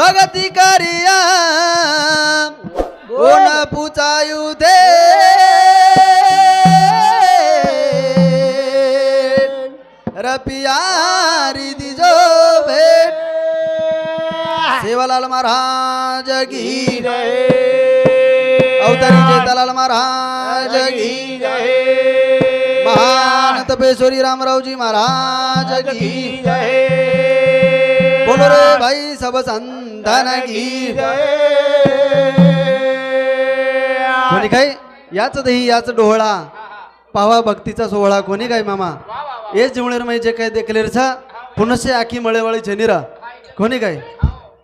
भगती करिया कोण पुचायू दे. रपियारी दिजो भेट. सेवालाल महाराज की अवतारी जेतालाल महाराज की महान तपेश्वरी रामरावजी महाराज की बोलो रे भाई सब संतान की कोणी काय याच दही याच डोहळा. पावा भक्तीचा सोहळा. कोणी काय मामा? हेच जिवणेर माही जे काय देखलेरचा पुनश्य आखी मळेवाळी छेनीरा. कोणी काय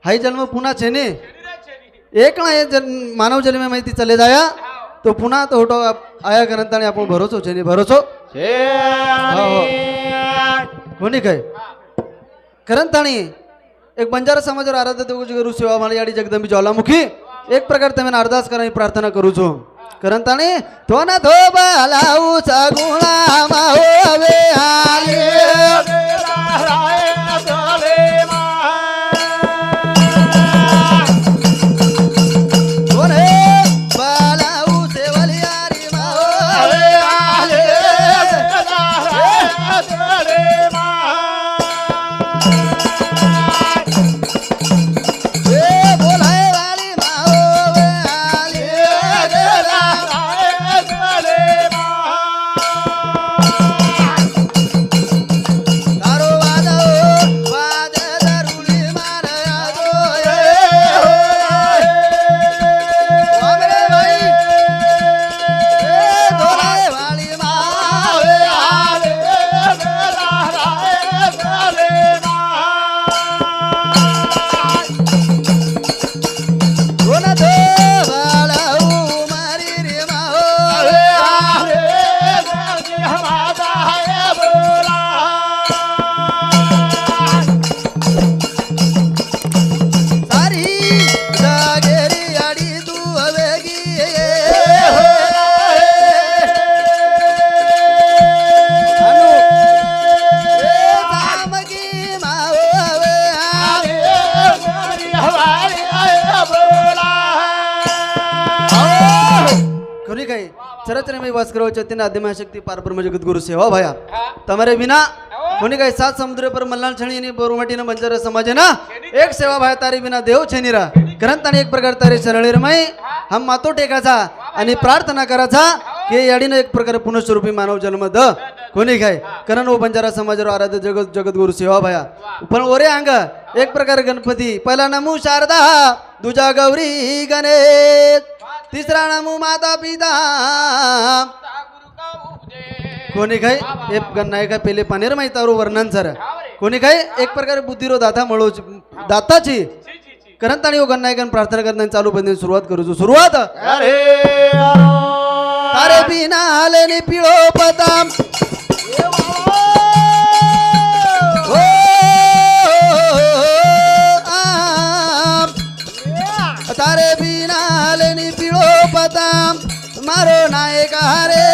हाय जन्म पुन्हा छेने. एक ना हे जन मानव जन्म माहिती चले जाया. तो पुन्हा तो होतो आया करंताने आपण भरोसो छेने भरोसो. कोणी काय करंताणी. एक बंजारा समाजावर आराध्य देवची करू सेवा मला याडी जगदंबी ज्वालामुखी. एक प्रकार तुम्ही अरदास करा प्रार्थना करू छो. करण ताने तो ना थो बलाऊचा गुणा मावे आले. ભાસ્કરભાઈ ચૈતન્ય આદિમા શક્તિ પાર બ્રહ્મ જગત ગુરુ છે હો ભયા તમારે વિના કોની કઈ સાત સમુદ્ર પર મલ્લાણ છણી એની બોરમાટીના બંજાર સમાજે ના એક સેવા ભાયા તારી વિના દેવ છે નિરા ग्रंथ आणि एक प्रकार तारे सरळी रमाई हम मातो टेकाचा आणि प्रार्थना कराचा की याडीनं एक प्रकारे पुनस्वरूपी मानव जन्म द। कोणी काय करण व बंजारा समाजावर आराध्य जगत जगद्गुरु सेवा हो भया। पण ओरे अंग एक प्रकार गणपती। पहिला नमू शारदा दुजा गौरी गणेश। तिसरा नमू माता पिता कोणी काय हे गन्नाय काय पेले पानेर माहिती तारू वर्णन सर कोणी काय एक प्रकारे बुद्धिरो दाता मळो दाताची करंत आणि गन्नायकन प्रार्थना करण्याची चालू बंदी सुरुवात करू. सुरुवात अरे बिना आले नि पिळो पताम हो, आम. તારે બતામ મારો નાયક હારે.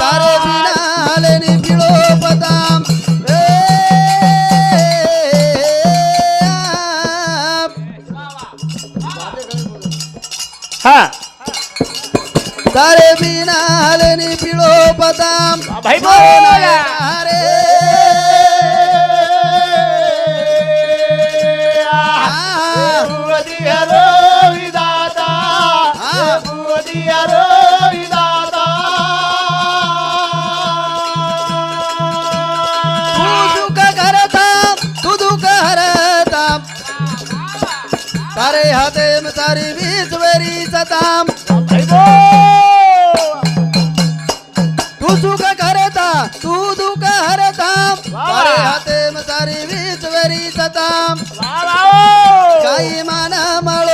તારે બીના લેની પીળો બતામ दुःख करताम तू दुःख हरताम तारे हाते सारी वीज वेरी सताम. सुख करता तू दुःख हरताम तारे हाते सारी वीज वेरी सताम काही मान मळो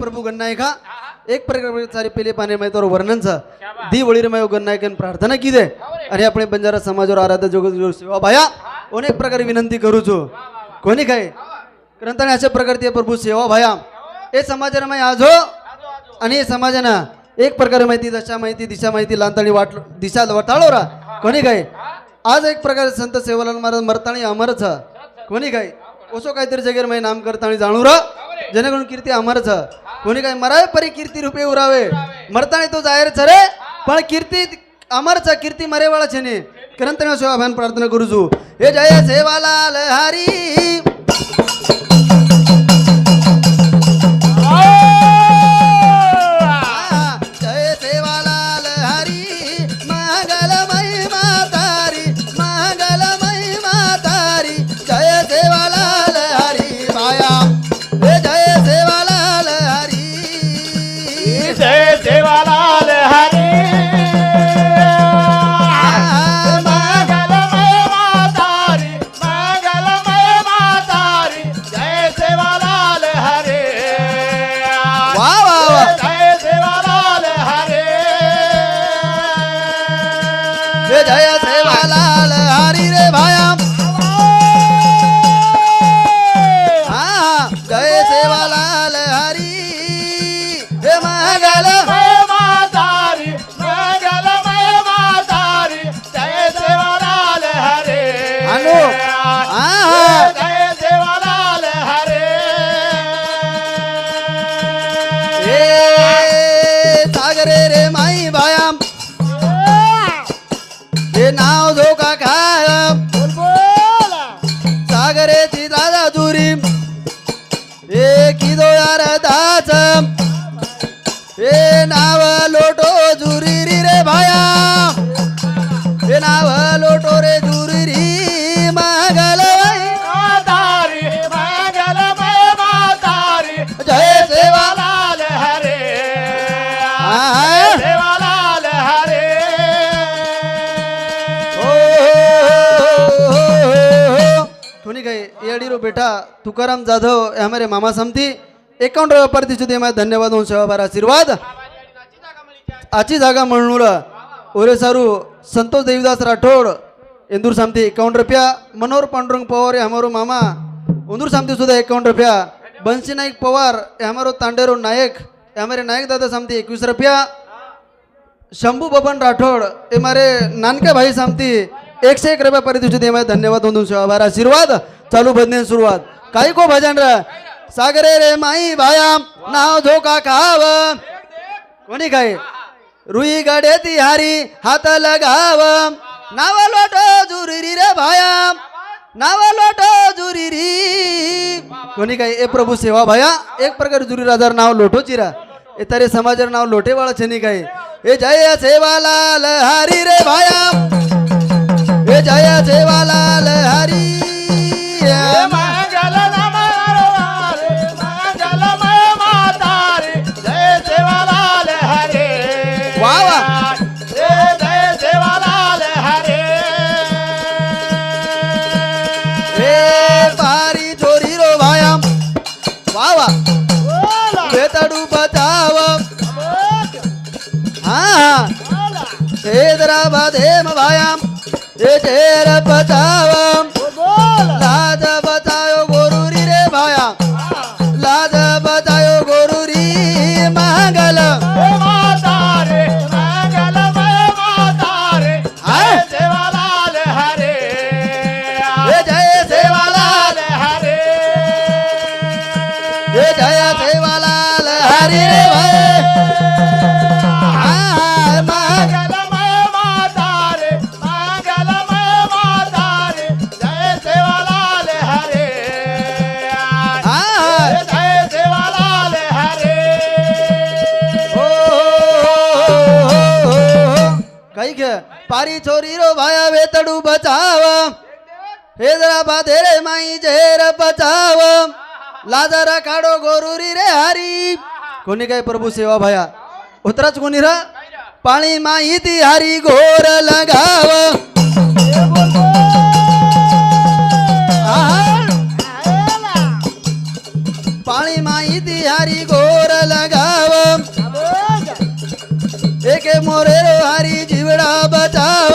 नाही का एक प्रकार सारे पेले पाणी माहिती वर्णनचा दी वळीर माय उगन नायकन प्रार्थना की दे. आणि आपण बंजारा समाजावर आराध्य जोग सेवा भाया अनेक प्रकारे विनंती करू छो. कोणी काय? ग्रंथाने अशा प्रकारचे प्रभू सेवा भाया हे. समाजाने माय आजो. आणि हे समाजानं एक प्रकारे माहिती दशा माहिती दिशा माहिती लांताळी वाट दिशा वटाळो रा. कोणी काय? आज एक प्रकारे संत सेवालाल महाराज मरताणी अमरच कोणी काय? असो काहीतरी जगेर माही नाम करता आणि जाणू रा. जेणेकरून कीर्ती अमरच कोणी काय मरावे परी कीर्ती रुपये उरावे. मरताणी तो जाहीर रे पण कीर्ती अमरच कीर्ती मरेवाळा छेने ग्रंथ सेवा प्रार्थना गुरुजू. हे जय सेवालाल हरी. येडीरो बेटा तुकाराम जाधव हे हमारे मामा समती एकाउंट व्यापार दिसू मैं धन्यवाद हूँ सेवा बार आशीर्वाद आची जागा म्हणून ओरे सारू संतोष देवीदास राठोड इंदूर सामती एकावन्न रुपया मनोहर पांडुरंग पवार हे हमारो मामा उंदूर सामती सुद्धा एकावन्न रुपया बंशी नाईक पवार हे हमारो तांडेरो नायक हे हमारे नायक दादा सामती एकवीस रुपया शंभू बबन राठोड हे मारे नानके भाई सामती एकशे एक रुपया परी धन्यवाद दोन सेवा बार आशीर्वाद चालू बदने सुरुवात. काही को भजन र? सागरे रे माई भाया नाव धोका खाव. कोणी काय? रुई गडे तिहारी हात लगाव. नाव लोट जुरी रे भाया नाव लोट जुरी री कोणी काय? ए प्रभू सेवा भाया एक प्रकार जुरी राजार नाव लोटो चिरा ए तारे समाजार नाव लोटे वाळा छनी काय? ए जय सेवालाल हरी रे भाया. ए जय सेवालाल हरी. हैदराबाद हेम भायाम हे चेर बचाव घे छोरी रो भाया वेतडू बचाव हैदराबाद रे माई जेर बचाव लाजरा काढो गोरुरी रे हरी कोणी काय प्रभू सेवा भाया उतराच कोणी र पाणी माई ती हरी घोर लगाव आहा. पाणी माई ती हरी घोर लगा एके मोरे रो हरी जीवडा बचाव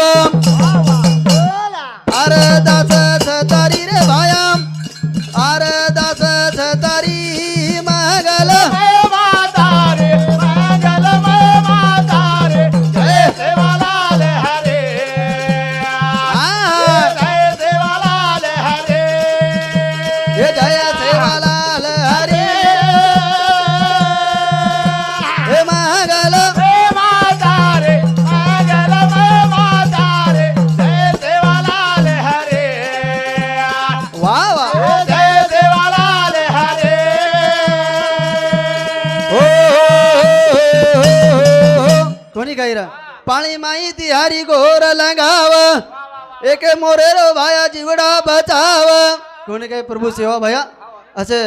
कोणी काही रा पाणी माहिती हरी घोर लगाव एके मोरेरो भाया जीवडा बचाव कोणी काय प्रभू सेवा भया असे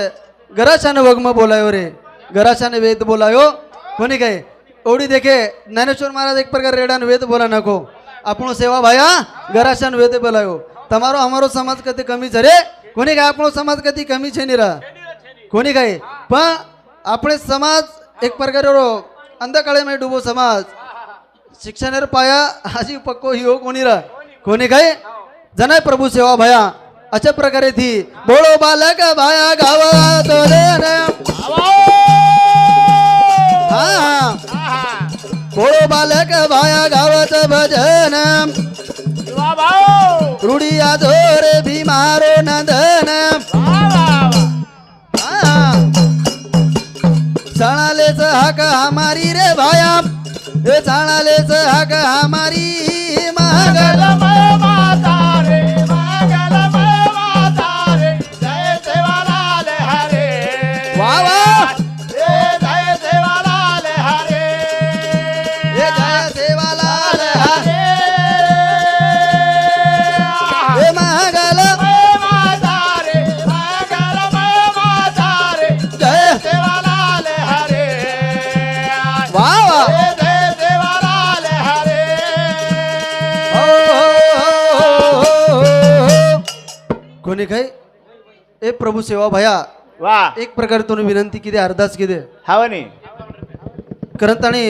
गराशाने वगम बोलायो रे गराशाने वेद बोलायो कोणी काय एवढी देखे ज्ञानेश्वर महाराज एक प्रकार रेडान वेद बोला नको આપણો સેવા ભાયા ગરાશાન વેદે બોલાયો તમારો અમારો સમાજ કદી કમી છે રે કોની કાંઈ આપણો સમાજ કદી કમી છે નહીં રા કોની કાંઈ પણ આપણે સમાજ એક પ્રકારેરો अंधकाळेमध्ये डुबो समाज. शिक्षणेर पाया आजी पक्को हिओ कोणीरा कोणी काय? जनाय प्रभू सेवा भया. अशा प्रकारे ती बोळो बालक भाया गावात बोळो बालक भाया गावत भजन. रुडिया झोर भीमारो नंदन. हाक हमारी रे भाया. चाणालेच हाक हमारी महागला कोणी काय? ए प्रभू सेवा भया વાહ एक प्रकारे तुम्ही विनंती किती अर्धाच किती हवनी करंत आणि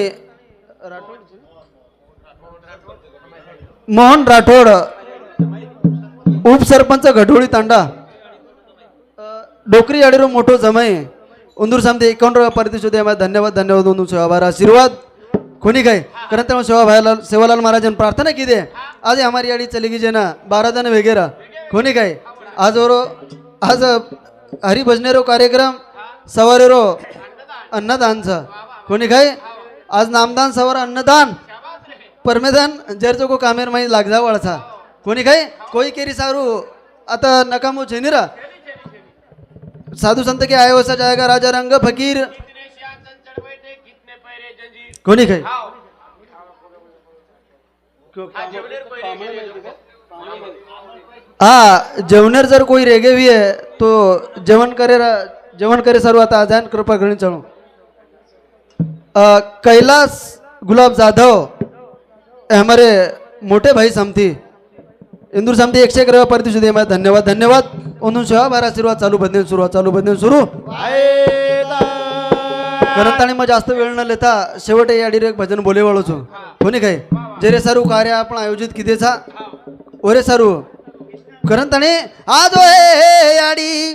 मोहन राठोड उपसरपंच घडोळी तांडा डोकरी अडेरो मोठो जमाई उंदूर सामते एकावन्न रुपया पारितोषिक द्या धन्यवाद धन्यवाद उंदूर सेवाभार आशीर्वाद. कोणी काय? कारण तेव्हा सेवा भायला सेवालाल महाराजांनी प्रार्थना की दे आज हमारी आडी चली गी ना बारा जण वगैरे. कोणी काय? आज ओरो आज हरिभजनेरो कार्यक्रम सवारेरो अन्नदानचा कोणी काय आज नामदान सवार अन्नदान। परमेदान जरचो को कामेर माही लागजा वळसा कोणी काय कोई केरी सारू आता नकामो झेनिरा साधू संत के आए वसा जाएगा राजा रंग फकीर। कोणी काय? जेवणर जर कोई रेगे भी है तो जेवण करे जेवण करे सर्व आता आजान कृपा करून કૈલાસ ગુલાબ गुलाब जाधव हमारे मोठे भाई समती इंदूर समती एकशे ग्रह परिस्थिती दे धन्यवाद धन्यवाद। ओनून शेवा बारा आशीर्वाद चालू बदलून सुरुवात चालू बदलून सुरू करत आणि मग जास्त वेळ न लेता शेवट या डिरेक्ट भजन बोले वळूचो कोणी काय जे સારું सारू कार्य आपण आयोजित છા ओरे सारू करंत आणि आज हे याडी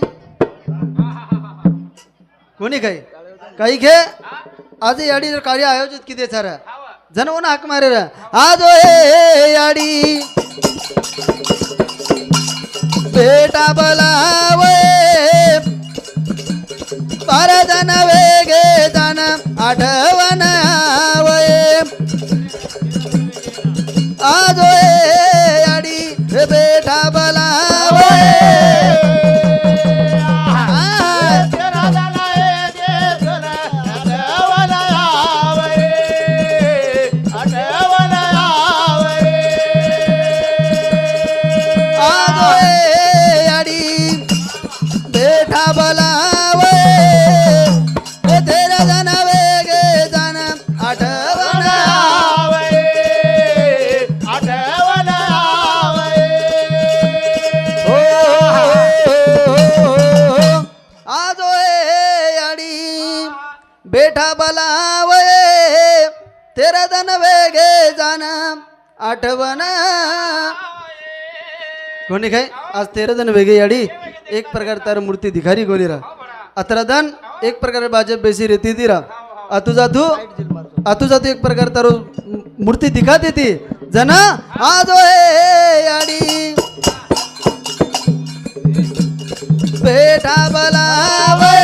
कोणी काही? काही घे. आज याडी याडी कार्य आयोजित किती सारा? जन ओना हाक मारे आजो आज हे याडी बेटा बलावे परजन वेगे जन आठवण आजो आज बेटा बलावे कोणी काय? आज तेरा जण वेगळी याडी एक प्रकार तार मूर्ती दिखारी गोली रा? अतरा धन एक प्रकार बाजे बेसी रेती दिरा आतू जातू आतू जातू एक प्रकार तारो मूर्ती दिखा देती. जना आज हे याडी. बेटा बलावे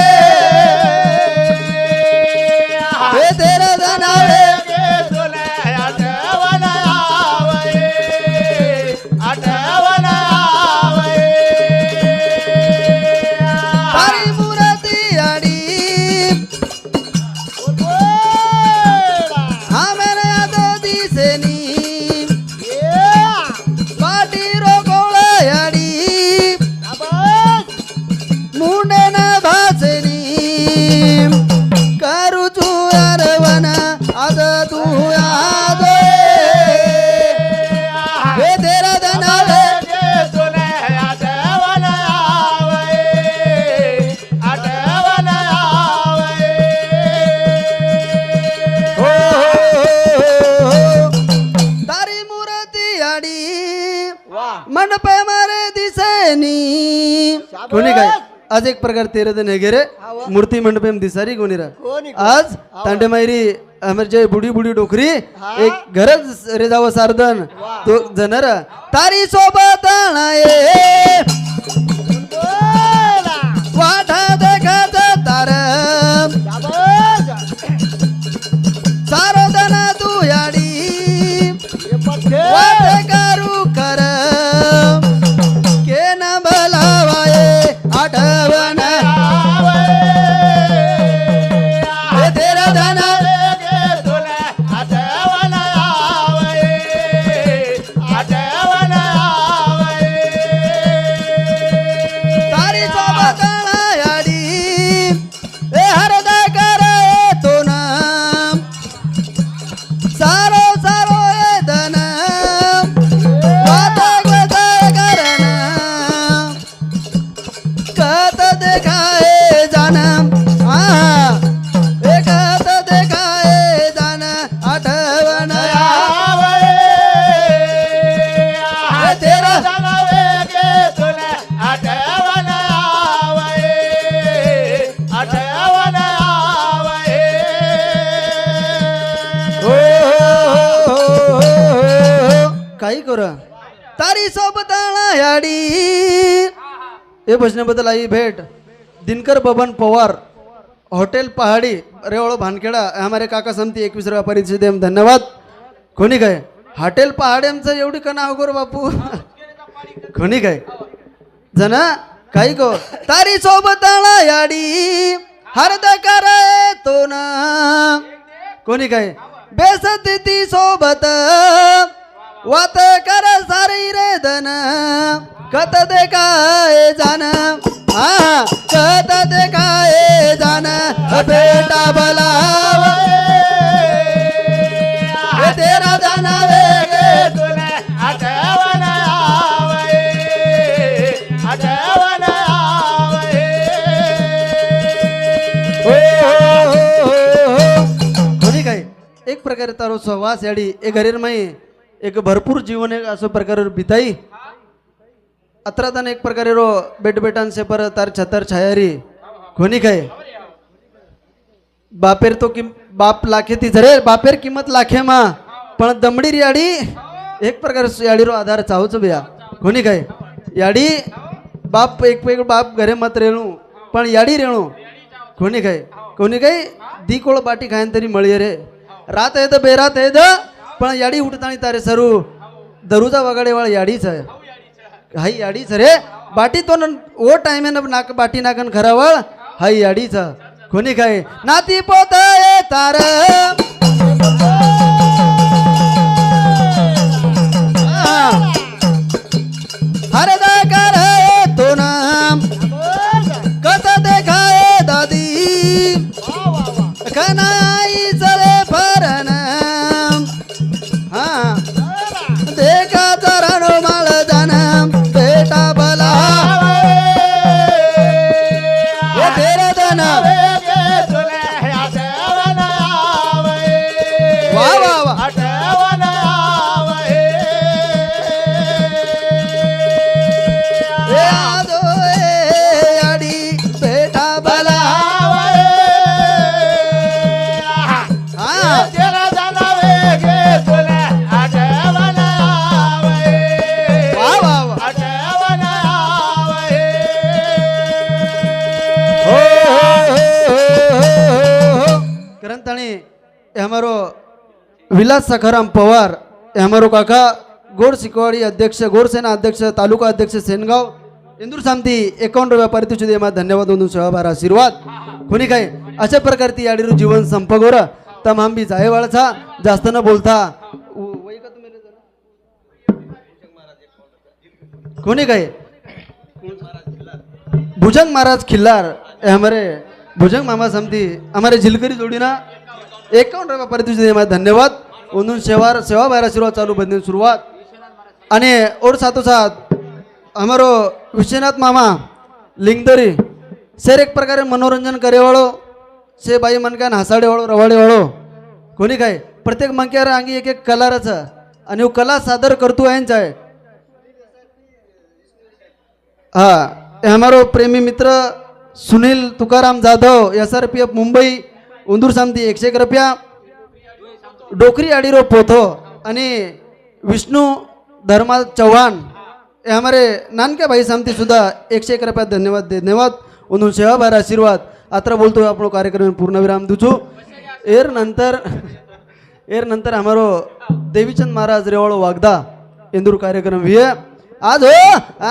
कोणी काय? आज एक प्रकार तेरे दिन हेगे मूर्ती मंडपे दिसारी कोणी रा? आज तांडे मायरी आमर जय बुडी बुडी डोकरी एक घरच रे जावं सारदन तो जनर तारी सोबत हे भजनाबद्दल आई भेट. दिनकर बबन पवार हॉटेल पहाडी रेवळ भानखेडा हमारे काका समती एकवीस रुपया परिचय देम धन्यवाद. कोणी काय? हॉटेल पहाड्यांचं एवढी का नाव बापू. कोणी काय? जना काही गो तारी सोबत याडी हरद कर तो ना कोणी काय? बेसत ती सोबत वात कर सारी रे धन. कत दे काय जान हा कत दे काय जान बेटा बलाव। हे तेरा जान वेगे हो, हो, हो, हो. कोणी काय? एक प्रकारे तारो सहवास याडी एक घरेर माई एक भरपूर जीवन एक असं प्रकारे बिताई. अत्रातन एक प्रकारे रो बेट बेटांचे पर तार छतर छायारी कोणी काय? बापेर तो किम बाप लाखे ती झरे बापेर किंमत लाखे मा. पण दमडी याडी एक प्रकारे याडी रो आधार चाहूच बिया. कोणी काय? याडी बाप एक वेग बाप घरे मत रेणू पण याडी रेणू. कोणी काय? कोणी काय? दी कोळ बाटी खायन तरी मळी रे. रात येत बेरात येत पण याडी उठतानी तारे सरू. दरुजा वगाडेवाळ याडीच आहे. हाई अडीच रे. बाटी तो न- ओ टाइम नाक बाटी नाकन खरावळ हाई अडीच कोणी काय? नाती पोत तार. विलास सखाराम पवार हे काका गोड शिकवाडी अध्यक्ष गोडसेना अध्यक्ष तालुका अध्यक्ष सेनगाव इंदूर सामती एकावन्न रुपया पारितोषिक देमा धन्यवाद दोन सहभार आशीर्वाद. कोणी काय? अशा प्रकारची याडीरू जीवन संपगोर. तमाम बी जायवाळचा जास्त न बोलता. कोणी काय? भुजंग महाराज खिल्लार हमारे भुजंग मामा समती हमारे झिलकरी जोडीना एकावन्न रुपया पारितोषिक देमा धन्यवाद. म्हणून सेवा सेवाभार आशीर्वाद चालू बंदी सुरुवात અને ઓર સાથોસાથ અમારો વિશ્વનાથ મામા લિંગદરી શેર એક પ્રકારે મનોરંજન કરેવાળો છે બાઈ મનકાન હસાડેવાળો રવાડેવાળો કોની काय प्रत्येक मंक्यावर अंगी एक एक कलारच आणि वो कला सादर करतो यांचा आहे हा हे हमारो प्रेमी मित्र Sunil Tukaram Jadhav S R P F Mumbai उंदूर सामती एकशे एक रुपया डोकरी आडीरो पोथो आणि विष्णू धर्मा चव्हाण हे हमारे नानक्या भाई सामती सुद्धा एकशे एक रुपयात धन्यवाद धन्यवाद. उन्हून सेवाभार आशीर्वाद. आता बोलतो आपण कार्यक्रम पूर्ण विराम दूचो एर नंतर एर नंतर हमारो देवीचंद महाराज रेवाळ वागदा. इंदूर कार्यक्रम विय आज हो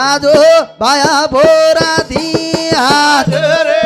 आज हो बाया भोरा दी आज रे